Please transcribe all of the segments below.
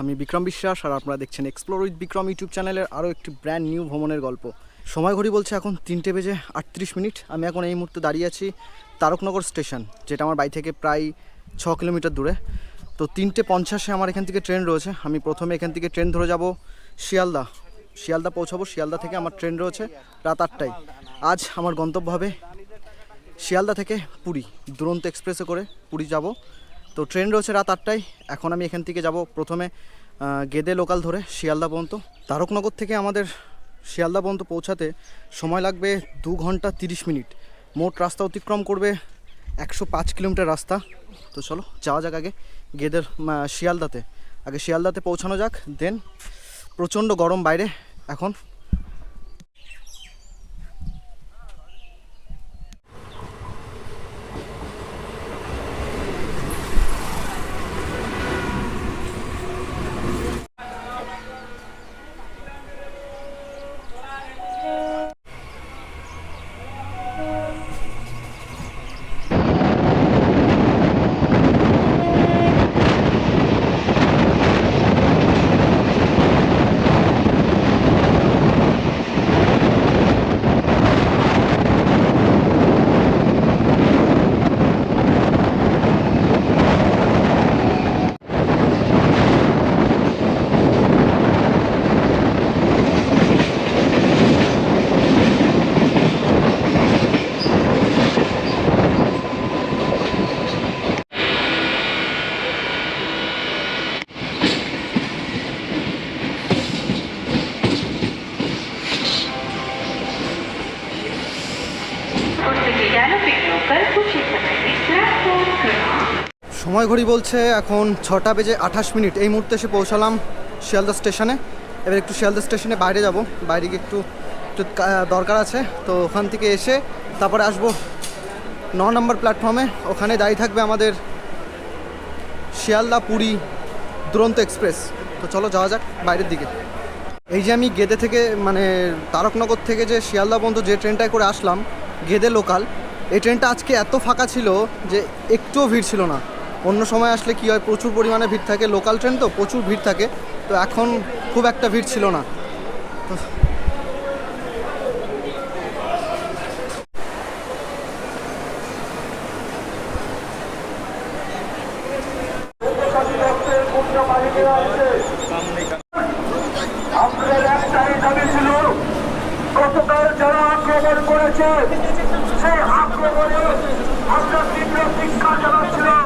আমি বিক্রম বিশ্বাস আর আপনারা দেখছেন এক্সপ্লোর উইথ বিক্রম ইউটিউব চ্যানেলের আরও একটি ব্র্যান্ড নিউ ভ্রমণের গল্প। সময় ঘড়ি বলছে এখন তিনটে বেজে আটত্রিশ মিনিট। আমি এখন এই মুহূর্তে দাঁড়িয়ে আছি তারকনগর স্টেশন, যেটা আমার বাড়ি থেকে প্রায় ছ কিলোমিটার দূরে। তো তিনটে পঞ্চাশে আমার এখান থেকে ট্রেন রয়েছে। আমি প্রথমে এখান থেকে ট্রেন ধরে যাব শিয়ালদা। শিয়ালদা পৌঁছাবো। শিয়ালদা থেকে আমার ট্রেন রয়েছে রাত আটটায়। আজ আমার গন্তব্য হবে শিয়ালদা থেকে পুরী, দুরন্ত এক্সপ্রেসে করে পুরী যাব। তো ট্রেন রয়েছে রাত আটটায়। এখন আমি এখান থেকে যাব প্রথমে গেদে লোকাল ধরে শিয়ালদা পর্যন্ত। তারকনগর থেকে আমাদের শিয়ালদা পর্যন্ত পৌঁছাতে সময় লাগবে দু ঘণ্টা তিরিশ মিনিট। মোট রাস্তা অতিক্রম করবে একশো পাঁচ কিলোমিটার রাস্তা। তো চলো, যাওয়া যাক আগে গেদের শিয়ালদাতে। আগে শিয়ালদাতে পৌঁছানো যাক, দেন প্রচণ্ড গরম বাইরে। এখন ঘড়ি বলছে এখন ছটা বেজে আঠাশ মিনিট। এই মুহূর্তে এসে পৌঁছালাম শিয়ালদা স্টেশনে। এবার একটু শিয়ালদা স্টেশনে বাইরে যাব। বাইরে গিয়ে একটু একটু দরকার আছে। তো ওখান থেকে এসে তারপরে আসব ন নম্বর প্ল্যাটফর্মে। ওখানে দাঁড়িয়ে থাকবে আমাদের শিয়ালদা পুরী দুরন্ত এক্সপ্রেস। তো চলো যাওয়া যাক বাইরের দিকে। এই যে আমি গেদে থেকে মানে তারকনগর থেকে যে শিয়ালদা পর্যন্ত যে ট্রেনটায় করে আসলাম, গেদে লোকাল। এই ট্রেনটা আজকে এত ফাঁকা ছিল যে একটুও ভিড় ছিল না। অন্য সময় আসলে কি হয়, প্রচুর পরিমাণে ভিড় থাকে লোকাল ট্রেন তো প্রচুর ভিড় থাকে, তো এখন খুব একটা ভিড় ছিল না। তো আপনাদের একটাই দাবি ছিল গতকাল যারা আক্রমণ করেছে সেই আক্রমণে আমরা তীব্র শিক্ষা জানাচ্ছিলাম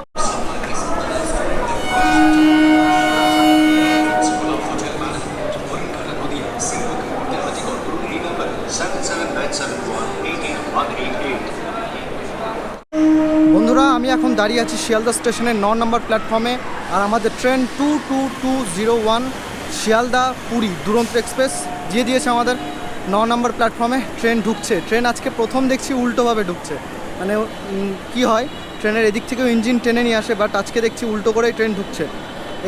বন্ধুরা আমি এখন দাঁড়িয়ে আছি শিয়ালদা স্টেশনের ন নম্বর প্ল্যাটফর্মে আর আমাদের train two two two zero one Sealdah Puri Duronto express. দিয়ে দিয়েছে আমাদের ন নম্বর প্ল্যাটফর্মে ট্রেন ঢুকছে। ট্রেন আজকে প্রথম দেখছি উল্টোভাবে ঢুকছে। মানে কি হয়? ট্রেনের এদিক থেকেও ইঞ্জিন টেনে নিয়ে আসে, বাট আজকে দেখছি উল্টো করেই ট্রেন ঢুকছে।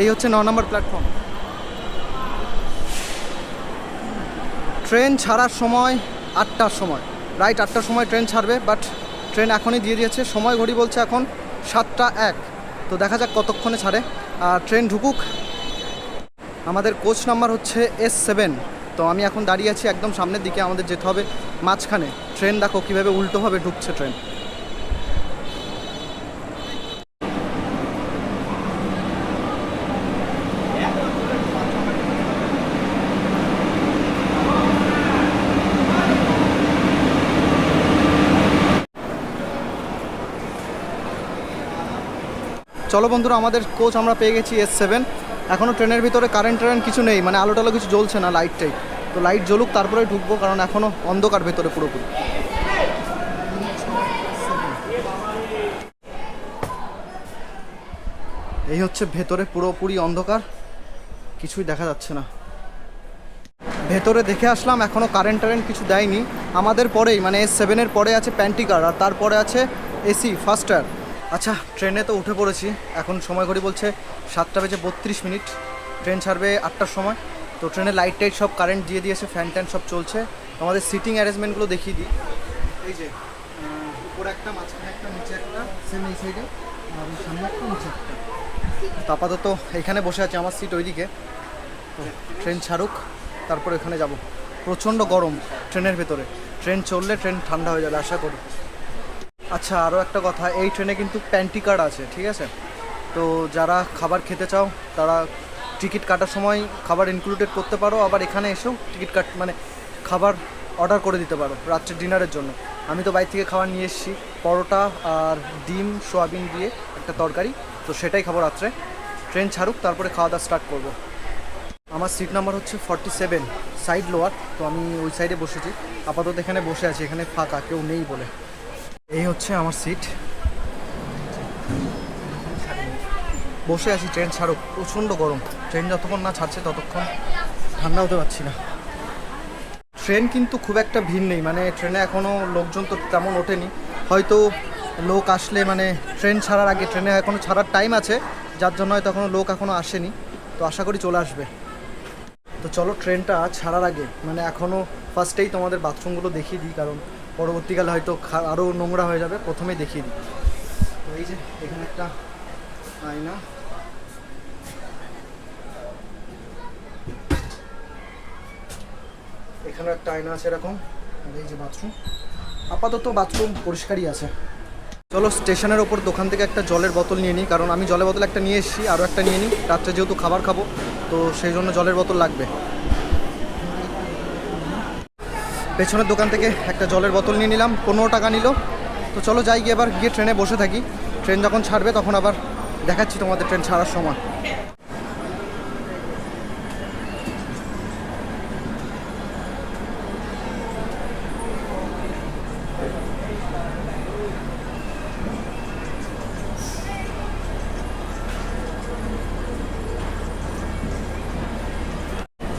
এই হচ্ছে ন নম্বর প্ল্যাটফর্ম। ট্রেন ছাড়ার সময় আটটার সময়। রাইট আটটার সময় ট্রেন ছাড়বে, বাট ট্রেন এখনই দিয়ে দিয়েছে। সময় ঘড়ি বলছে এখন সাতটা এক। তো দেখা যাক কতক্ষণে ছাড়ে। আর ট্রেন ঢুকুক। আমাদের কোচ নাম্বার হচ্ছে এস সেভেন তো আমি এখন দাঁড়িয়ে আছি একদম সামনের দিকে। আমাদের যেতে হবে মাঝখানে। ট্রেন দেখো কীভাবে উল্টোভাবে ঢুকছে ট্রেন। চলো বন্ধুরা, আমাদের কোচ আমরা পেয়ে গেছি এস সেভেন এখনও ট্রেনের ভিতরে কারেন্ট টারেন্ট কিছু নেই মানে আলো টালো কিছু জ্বলছে না লাইটটাই তো লাইট জ্বলুক তারপরে ঢুকবো, কারণ এখনও অন্ধকার ভেতরে পুরোপুরি। এই হচ্ছে ভেতরে পুরোপুরি অন্ধকার, কিছুই দেখা যাচ্ছে না। ভেতরে দেখে আসলাম এখনও কারেন্ট টারেন্ট কিছু দেয়নি। আমাদের পরেই মানে এস সেভেনের পরে আছে প্যান্টিকার আর তারপরে আছে এসি ফার্স্ট টায়ার আচ্ছা ট্রেনে তো উঠে পড়েছি। এখন সময় ঘড়ি বলছে সাতটা বেজে বত্রিশ মিনিট। ট্রেন ছাড়বে আটটার সময়। তো ট্রেনের লাইট টাইট সব কারেন্ট দিয়ে দিয়েছে ফ্যান ট্যান সব চলছে। আমাদের সিটিং অ্যারেঞ্জমেন্টগুলো দেখিয়ে দিই। এই যে উপরে একটা, মাঝখানে একটা, নিচে একটা সেম এই সাইডে আর সামনে একটা, নিচে একটা। তো আপাতত এখানে বসে আছে, আমার সিট ওইদিকে। তো ট্রেন ছাড়ুক, তারপর এখানে যাব। প্রচণ্ড গরম ট্রেনের ভেতরে। ট্রেন চললে ট্রেন ঠান্ডা হয়ে যাবে, আশা করি। আচ্ছা আরও একটা কথা, এই ট্রেনে কিন্তু প্যান্টি কার্ড আছে, ঠিক আছে? তো যারা খাবার খেতে চাও, তারা টিকিট কাটার সময় খাবার ইনক্লুডেড করতে পারো, আবার এখানে এসেও টিকিট কাট মানে খাবার অর্ডার করে দিতে পারো, রাত্রে ডিনারের জন্য। আমি তো বাইরে থেকে খাবার নিয়ে এসেছি, পরোটা আর ডিম, সোয়াবিন দিয়ে একটা তরকারি, তো সেটাই খাব রাত্রে। ট্রেন ছাড়ুক, তারপরে খাওয়া দাওয়া স্টার্ট করব। আমার সিট নাম্বার হচ্ছে ফর্টি সেভেন সাইড লোয়ার তো আমি ওই সাইডে বসেছি। আপাতত এখানে বসে আছি, এখানে ফাঁকা, কেউ নেই বলে। এই হচ্ছে আমার সিট বসে আছি ট্রেন ছাড়ুক। প্রচণ্ড গরম। ট্রেন যতক্ষণ না ছাড়ছে ততক্ষণ ঠান্ডা হতে পারছি না। ট্রেন কিন্তু খুব একটা ভিড় নেই। মানে ট্রেনে এখনও লোকজন তো তেমন ওঠেনি। হয়তো লোক আসলে মানে ট্রেন ছাড়ার আগে ট্রেনে এখনও ছাড়ার টাইম আছে। যার জন্য হয়তো এখনও লোক এখনও আসেনি। তো আশা করি চলে আসবে। তো চলো ট্রেনটা ছাড়ার আগে। মানে এখনও ফার্স্টেই তোমাদের বাথরুমগুলো দেখিয়ে দিই, কারণ পরবর্তীকালে হয়তো আরও নোংরা হয়ে যাবে প্রথমেই দেখিয়ে দিই। তো এই যে, এখানে একটা আয়না। এখানে একটা আয়না আছে এরকম এই যে বাথরুম। আপাতত বাথরুম পরিষ্কারই আছে। চলো, স্টেশনের ওপর দোকান থেকে একটা জলের বোতল নিয়ে নিই, কারণ আমি জলের বোতল একটা নিয়ে এসেছি আরও একটা নিয়ে নিই। রাত্রে যেহেতু খাবার খাব, তো সেই জন্য জলের বোতল লাগবে। পেছনের দোকান থেকে একটা জলের বোতল নিয়ে নিলাম, পনেরো টাকা নিল। তো চলো যাই গিয়ে এবার গিয়ে ট্রেনে বসে থাকি। ট্রেন যখন ছাড়বে তখন আবার দেখাচ্ছি তোমাদের ট্রেন ছাড়ার সময়।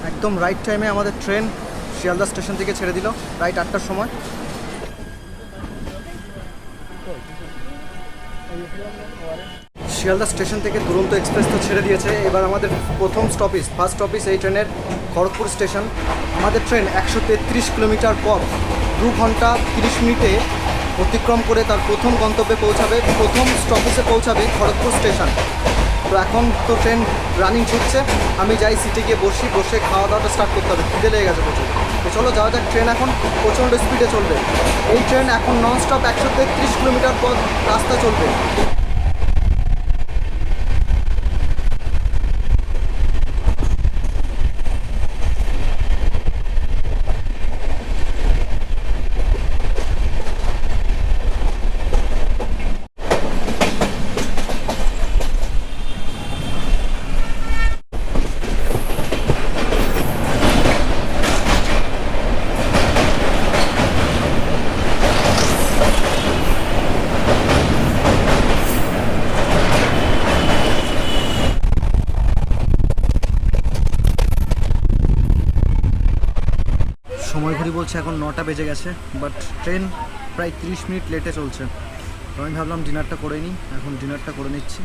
একদম রাইট টাইমে আমাদের ট্রেন শিয়ালদা স্টেশন থেকে ছেড়ে দিল রাইট আটটার সময়। শিয়ালদা স্টেশন থেকে দুরন্ত এক্সপ্রেস তো ছেড়ে দিয়েছে। এবার আমাদের প্রথম স্টপেজ ফার্স্ট স্টপেজ এই ট্রেনের খড়গপুর স্টেশন। আমাদের ট্রেন একশো তেত্রিশ কিলোমিটার পর দু ঘণ্টা তিরিশ মিনিটে অতিক্রম করে তার প্রথম গন্তব্যে পৌঁছাবে, প্রথম স্টপেজে পৌঁছাবে খড়গপুর স্টেশন। তো এখন তো ট্রেন রানিং ছুটছে। আমি যাই সিটে গিয়ে বসি, বসে খাওয়া দাওয়াটা স্টার্ট করতে হবে। খিদে লেগে গেছে প্রচুর। তো চলো যাওয়া যাক, ট্রেন এখন প্রচণ্ড স্পিডে চলবে। এই ট্রেন এখন নন স্টপ একশো তেত্রিশ কিলোমিটার পথ রাস্তা চলবে সময় ঘড়ি নটা বেজে গেছে বাট ট্রেন প্রায় তিরিশ মিনিট লেটে চলছে। তো আমি ভাবলাম ডিনারটা করে নিই, এখন ডিনারটা করে নিচ্ছি।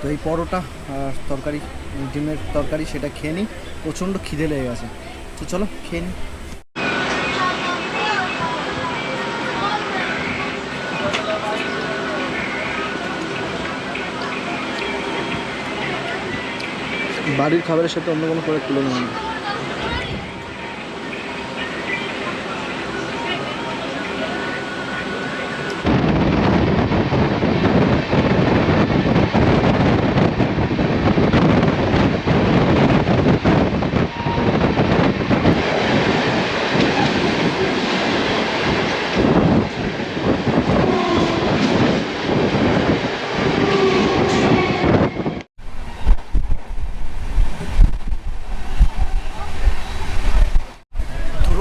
তো এই পরোটা আর তরকারি, ডিমের তরকারি সেটা খেয়ে নিই, প্রচণ্ড খিদে লেগে গেছে। তো চলো, খেয়ে নিই। বাড়ির খাবারের সাথে অন্য কোনো করে তুলনা নেই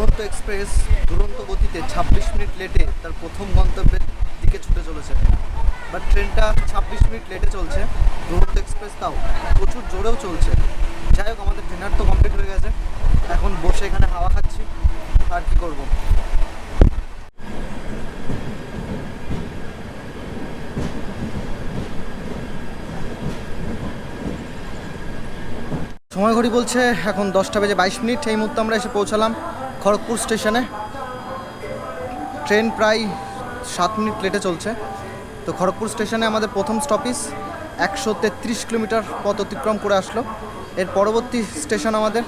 দুরন্ত এক্সপ্রেস দুরন্ত গতিতে ছাব্বিশ মিনিট লেটে তার প্রথম গন্তব্যের দিকে ছুটে চলেছে বাট ট্রেনটা ছাব্বিশ মিনিট লেটে চলছে। দুরন্ত এক্সপ্রেস তাও প্রচুর জোরেও চলছে। যাই হোক, আমাদের ডিনার তো কমপ্লিট হয়ে গেছে। এখন বসে এখানে হাওয়া খাচ্ছি। আর কি করব? সময় ঘড়ি বলছে এখন দশটা বেজে বাইশ মিনিট। এই মুহূর্তে আমরা এসে পৌঁছালাম খড়গপুর স্টেশনে। ট্রেন প্রায় সাত মিনিট লেটে চলছে। তো খড়গপুর স্টেশনে আমাদের প্রথম স্টপিস একশো তেত্রিশ কিলোমিটার পথ অতিক্রম করে আসলো। এর পরবর্তী স্টেশন আমাদের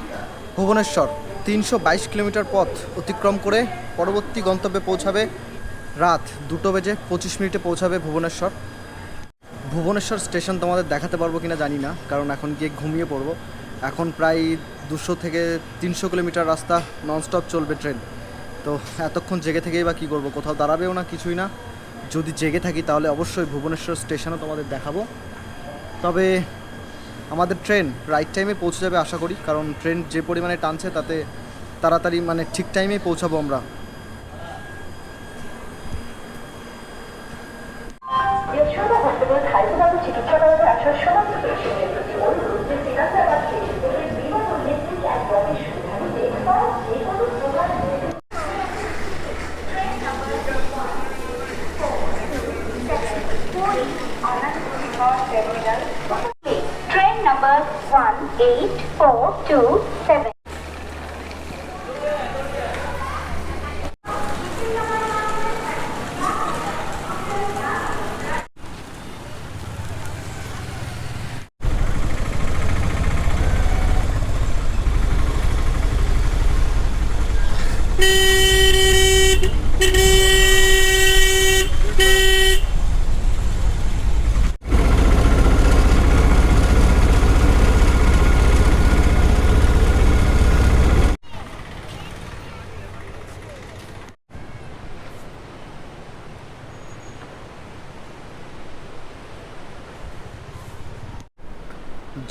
ভুবনেশ্বর। তিনশো বাইশ কিলোমিটার পথ অতিক্রম করে পরবর্তী গন্তব্যে পৌঁছাবে রাত দুটো বেজে পঁচিশ মিনিটে পৌঁছাবে ভুবনেশ্বর। ভুবনেশ্বর স্টেশন তোমাদের দেখাতে পারব কিনা জানি না, কারণ এখন গিয়ে ঘুমিয়ে পড়ব। এখন প্রায় দুশো থেকে তিনশো কিলোমিটার রাস্তা ননস্টপ চলবে ট্রেন। তো এতক্ষণ জেগে থেকেই বা কী করব, কোথাও দাঁড়াবেও না, কিছুই না। যদি জেগে থাকি তাহলে অবশ্যই ভুবনেশ্বর স্টেশনও তোমাদের দেখাবো। তবে আমাদের ট্রেন রাইট টাইমে পৌঁছে যাবে আশা করি। কারণ ট্রেন যে পরিমাণে টানছে তাতে তাড়াতাড়ি মানে ঠিক টাইমেই পৌঁছাবো আমরা।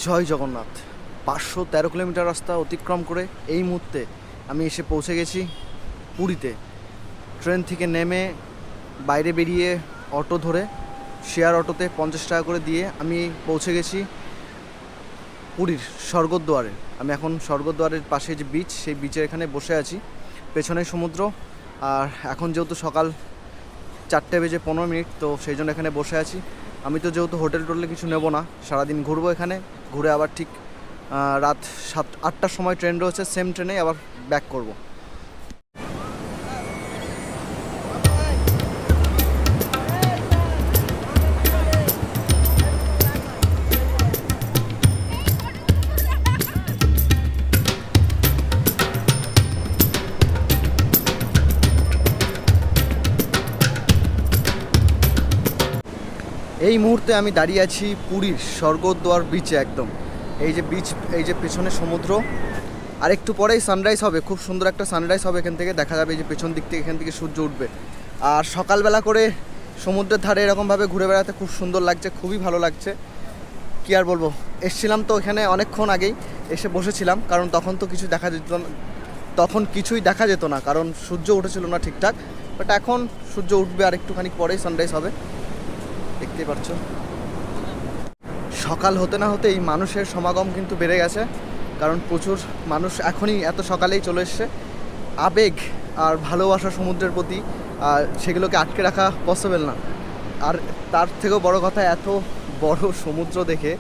জয় জগন্নাথ। পাঁচশো তেরো কিলোমিটার রাস্তা অতিক্রম করে এই মুহূর্তে আমি এসে পৌঁছে গেছি পুরীতে। ট্রেন থেকে নেমে বাইরে বেরিয়ে অটো ধরে, শেয়ার অটোতে পঞ্চাশ টাকা করে দিয়ে আমি পৌঁছে গেছি পুরীর স্বর্গদ্বারে। আমি এখন স্বর্গদ্বারের পাশে যে বিচ সেই বিচের এখানে বসে আছি। পেছনে সমুদ্র, আর এখন যেহেতু সকাল চারটে বেজে পনেরো মিনিট, তো সেই জন্য এখানে বসে আছি। আমি তো যেহেতু হোটেল টোটেলে কিছু নেব না, সারাদিন ঘুরবো এখানে, ঘুরে আবার ঠিক রাত সাত, আটটার সময় ট্রেন রয়েছে সেম ট্রেনে আবার ব্যাক করব। এই মুহূর্তে আমি দাঁড়িয়ে আছি পুরীর স্বর্গদ্বার বিচে একদম। এই যে বিচ এই যে পেছনে সমুদ্র, আর একটু পরেই সানরাইজ হবে। খুব সুন্দর একটা সানরাইজ হবে এখান থেকে। দেখা যাবে এই যে পেছন দিক থেকে এখান থেকে সূর্য উঠবে। আর সকালবেলা করে সমুদ্রের ধারে এরকমভাবে ঘুরে বেড়াতে খুব সুন্দর লাগছে, খুবই ভালো লাগছে। কি আর বলব? এসছিলাম তো এখানে অনেকক্ষণ আগেই, এসে বসেছিলাম, কারণ তখন তো কিছু দেখা যেত না, তখন কিছুই দেখা যেত না, কারণ সূর্য উঠেছিল না ঠিকঠাক। বাট এখন সূর্য উঠবে আর একটুখানি পরেই সানরাইজ হবে। দেখতেই পাচ্ছ সকাল হতে না হতে এই মানুষের সমাগম কিন্তু বেড়ে গেছে, কারণ প্রচুর মানুষ এখনই এত সকালেই চলে এসছে। আবেগ আর ভালোবাসা সমুদ্রের প্রতি, আর সেগুলোকে আটকে রাখা পসিবল না। আর তার থেকেও বড় কথা, এত বড় সমুদ্র দেখে,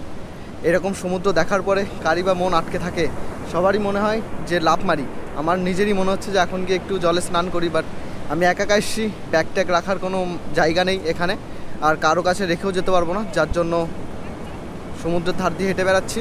এরকম সমুদ্র দেখার পরে কারি বা মন আটকে থাকে, সবারই মনে হয় যে লাভ মারি। আমার নিজেরই মনে হচ্ছে যে এখন গিয়ে একটু জলে স্নান করি বাট আমি একা একা এসছি ব্যাগ ট্যাগ রাখার কোনো জায়গা নেই এখানে। আর কারও কাছে রেখেও যেতে পারব না যার জন্য সমুদ্রের ধার দিয়ে হেঁটে বেড়াচ্ছি।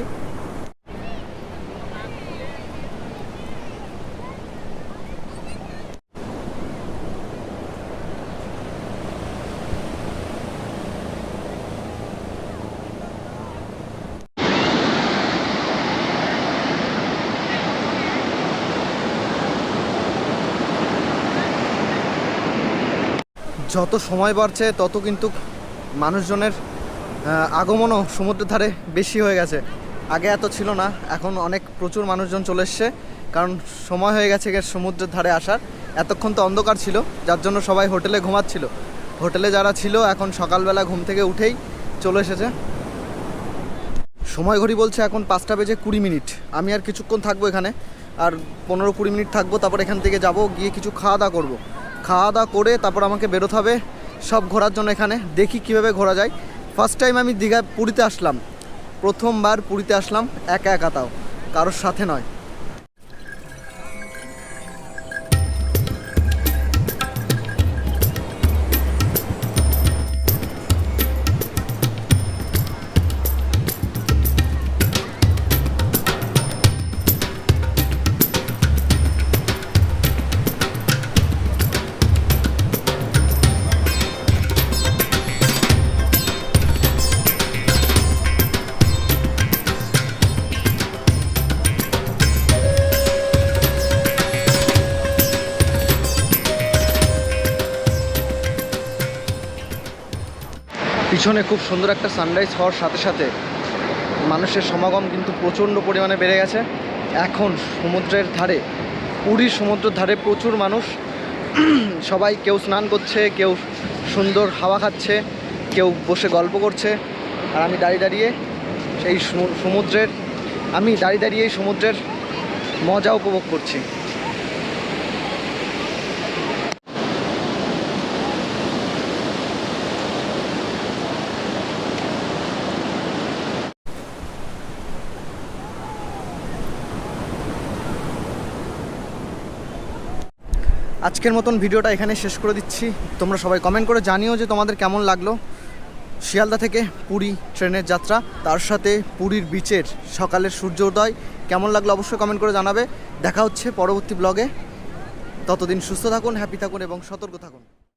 যত সময় বাড়ছে, তত কিন্তু মানুষজনের আগমনও সমুদ্রের ধারে বেশি হয়ে গেছে। আগে এত ছিল না, এখন অনেক প্রচুর মানুষজন চলে এসছে, কারণ সময় হয়ে গেছে সমুদ্রের ধারে আসার। এতক্ষণ তো অন্ধকার ছিল, যার জন্য সবাই হোটেলে ঘুমাচ্ছিল। হোটেলে যারা ছিল, এখন সকালবেলা ঘুম থেকে উঠেই চলে এসেছে। সময় ঘড়ি বলছে এখন পাঁচটা বেজে কুড়ি মিনিট। আমি আর কিছুক্ষণ থাকব এখানে, আর পনেরো কুড়ি মিনিট থাকব, তারপর এখান থেকে যাব, গিয়ে কিছু খাওয়া দাওয়া করব। খাওয়া দাওয়া করে তারপর আমাকে বেরোতে হবে। সব ঘোরার জন্য এখানে। দেখি কীভাবে ঘোরা যায়। ফার্স্ট টাইম আমি দীঘা পুরীতে আসলাম। প্রথমবার পুরীতে আসলাম। একা একা তাও। কারোর সাথে নয়। পিছনে খুব সুন্দর একটা সানরাইজ হওয়ার সাথে সাথে মানুষের সমাগম কিন্তু প্রচণ্ড পরিমাণে বেড়ে গেছে। এখন সমুদ্রের ধারে, পুরীর সমুদ্রের ধারে প্রচুর মানুষ। সবাই কেউ স্নান করছে, কেউ সুন্দর হাওয়া খাচ্ছে, কেউ বসে গল্প করছে। আর আমি দাঁড়িয়ে দাঁড়িয়ে সেই সমু- সমুদ্রের, আমি দাঁড়িয়ে দাঁড়িয়ে সমুদ্রের মজা উপভোগ করছি। আজকের মতন ভিডিওটা এখানে শেষ করে দিচ্ছি। তোমরা সবাই কমেন্ট করে জানিও যে তোমাদের কেমন লাগল। শিয়ালদা থেকে পুরী ট্রেনের যাত্রা, তার সাথে পুরীর বিচের সকালের সূর্যোদয় কেমন লাগল অবশ্যই কমেন্ট করে জানাবে। দেখা হচ্ছে পরবর্তী ব্লগে ততদিন সুস্থ থাকুন হ্যাপি থাকুন এবং সতর্ক থাকুন।